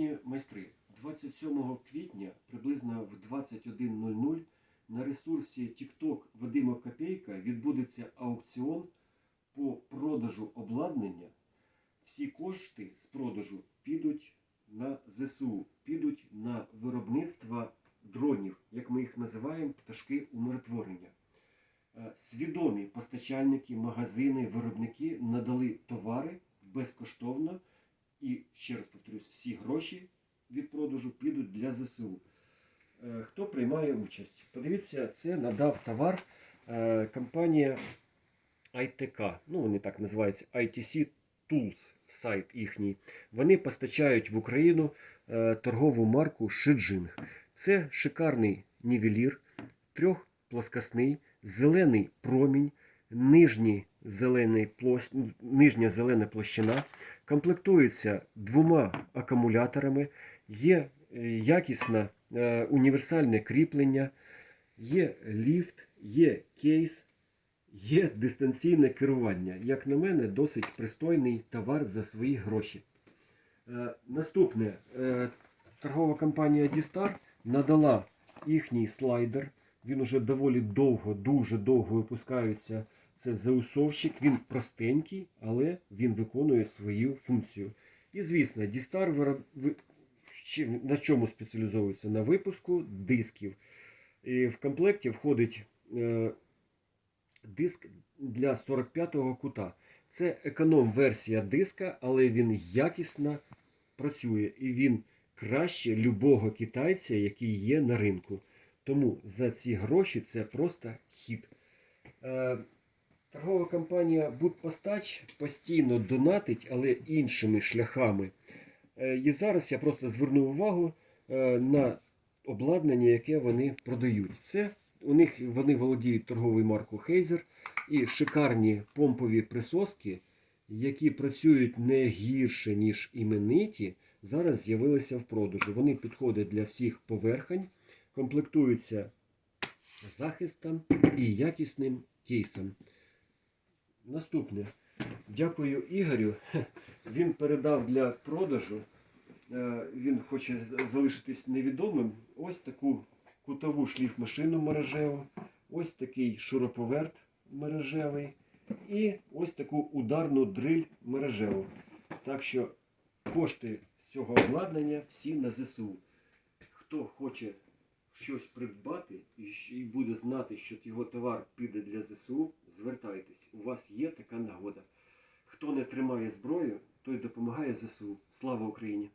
Шановні майстри, 27 квітня приблизно в 21.00 на ресурсі TikTok Вадима Копейка відбудеться аукціон по продажу обладнання. Всі кошти з продажу підуть на ЗСУ, підуть на виробництво дронів, як ми їх називаємо, пташки умиротворення. Е, Свідомі постачальники, магазини, виробники надали товари безкоштовно. І ще раз повторюсь, всі гроші від продажу підуть для ЗСУ. Е, Хто приймає участь? Подивіться, це надав товар е, компанія ITK. Ну, вони так називаються ITC Tools, сайт їхній. Вони постачають в Україну е, торгову марку Шиджинг. Це шикарний нівелір, трьохплоскосний, зелений промінь, нижній зелений площ... нижня зелена площина комплектується двома акумуляторами, є е, якісне е, універсальне кріплення, є ліфт, є кейс, є дистанційне керування. Як на мене, досить пристойний товар за свої гроші. Е, Наступне, торгова компанія Distar надала їхній слайдер. Він уже доволі довго, дуже довго випускається. Це заусовщик, він простенький, але він виконує свою функцію. І звісно, Дістар на чому спеціалізовується? На випуску дисків. І в комплекті входить е, диск для 45-го кута. Це економ-версія диска, але він якісно працює і він краще любого китайця, який є на ринку. Тому за ці гроші це просто хід. Торгова компанія Будпостач постійно донатить, але іншими шляхами. Е, І зараз я просто звернув увагу е, на обладнання, яке вони продають. Це у них вони володіють торговою маркою Heiser і шикарні помпові присоски, які працюють не гірше, ніж імениті, зараз з'явилися в продажу. Вони підходять для всіх поверхень, комплектуються захистом і якісним кейсом. Наступне. Дякую Ігорю. Він передав для продажу. е, Він хоче залишитись невідомим. Ось таку кутову шліфмашину мережеву, ось такий шуруповерт мережевий і ось таку ударну дриль мережеву. Так що кошти з цього обладнання всі на ЗСУ. Хто хоче щось придбати і буде знати, що його товар піде для ЗСУ, звертайтесь. У вас є така нагода. Хто не тримає зброю, той допомагає ЗСУ. Слава Україні!